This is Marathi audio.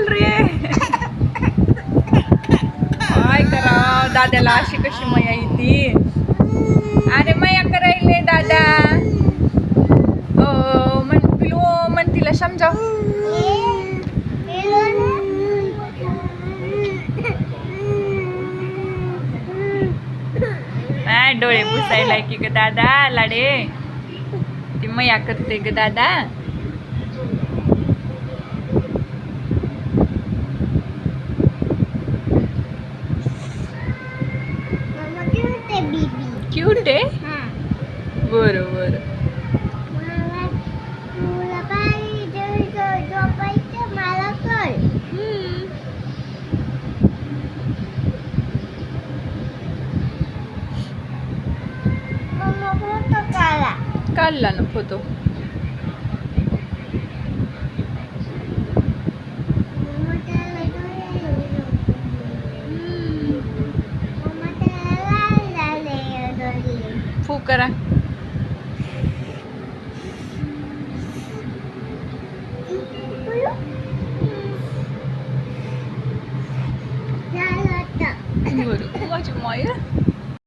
रडल रे. काय करा दादाला अशी कशी मया येते? अरे मया करायले दादा. ओ मन पिलो मन तिला समजाव. डोळे पुसायला की ग दादा लाडे. ती मया करते ग दादा. क्यूट आहे. बरं बरं हम्म. काढला ഫൂക്കറ ഒരു ചുമ്മാ